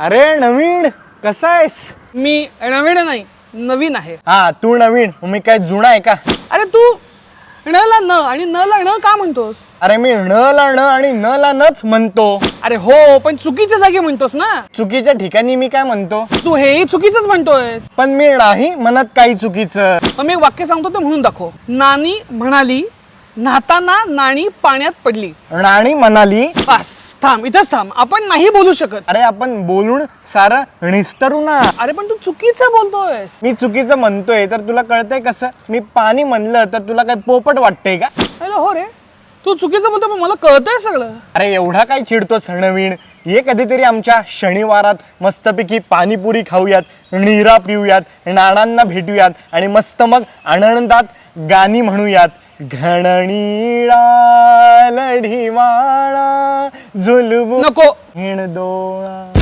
अरे नवीन कसा आहेस? मी नवीन नाही नवीन आहे. हा तू नवीन मी काय जुना आहे का? अरे तू ण ला न आणि न ला ण का म्हणतोस? अरे मी न ला न आणि न ला नच म्हणतो. अरे हो पण चुकीच्या जागी म्हणतोस ना? चुकीच्या ठिकाणी मी काय म्हणतो? तू हेही चुकीचंच म्हणतोयस. पण मी नाही म्हणत काही चुकीचं. मग मी एक वाक्य सांगतो ते म्हणून दाखव. नानी म्हणाली न्हाताना नाणी पाण्यात पडली. राणी म्हणाली बस. थांब इथंच थांब. आपण नाही बोलू शकत. अरे आपण बोलून सारं निस्तरू ना. अरे पण तू चुकीचं बोलतोयस. मी चुकीचं म्हणतोय तर तुला कळतंय कसं? मी पाणी म्हणलं तर तुला काय पोपट वाटतंय का? अरे हो रे. तू चुकीचं बोलतो पण मला कळतंय सगळं. अरे एवढा काय चिडतोस नवीन ये कधीतरी आमच्या शनिवारात मस्तपैकी पाणीपुरी खाऊयात निरा पिऊयात नाणांना भेटूयात आणि मस्त मग आनंदात गाणी म्हणूयात. घणणीळा लढीवाळा. झुलवू नको. हिणदोळा